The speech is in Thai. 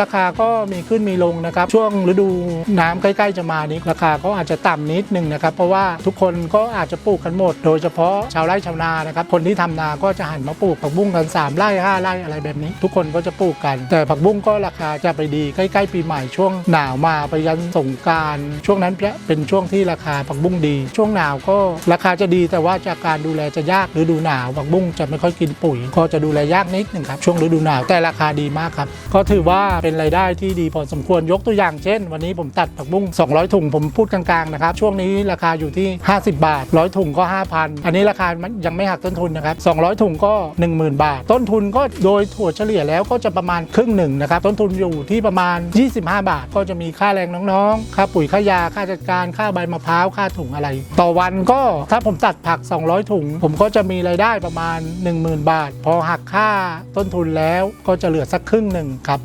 ราคาก็มีขึ้นมีลงนะครับ ช่วงฤดูน้ำใกล้ๆจะมานี้ราคาก็อาจจะต่ำนิดนึงนะครับ เพราะว่าทุกคนก็อาจจะปลูกกันหมด โดยเฉพาะชาวไร่ชาวนานะครับ คนที่ทำนาก็จะหันมาปลูกผักบุ้งกัน 3 ไร่5ไร่อะไรแบบนี้ ทุกคนก็จะปลูกกัน แต่ผักบุ้งก็ราคาจะไปดีใกล้ๆปีใหม่ช่วงหนาวมาไปยันสงการช่วงนั้นเป็นช่วงที่ราคาผักบุ้งดี ช่วงหนาวก็ราคาจะดี แต่ว่าจากการดูแลจะยากฤดูหนาวผักบุ้งจะไม่ค่อยกินปุ๋ย ก็จะดูแลยากนิดหนึ่งครับช่วงฤดูหนาวแต่ราคาดีมากครับก็ถือว่าเป็นรายได้ที่ดีพอสมควรยกตัวอย่างเช่น วันนี้ผมตัดผักบุ้ง200 ถุงผมพูดกลางๆนะครับช่วงนี้ราคาอยู่ที่ 50 บาท 100 ถุงก็ 5,000 อันนี้ราคายังไม่หักต้นทุนนะครับ200 ถุงก็ 10,000 บาท ต้นทุนก็โดยถั่วเฉลี่ยแล้วก็จะประมาณครึ่งหนึ่งนะครับต้นทุนอยู่ที่ประมาณ 25 บาท ก็จะมีค่าแรงน้องๆ ค่าปุ๋ยค่ายาค่าจัดการค่าใบมะพร้าวค่าถุงอะไร ต่อวันก็ถ้าผมตัดผัก 200 ถุง ผมก็จะมีรายได้ประมาณ 10,000 บาท พอหักค่าต้นทุนแล้วก็จะเหลือสักครึ่งหนึ่งครับ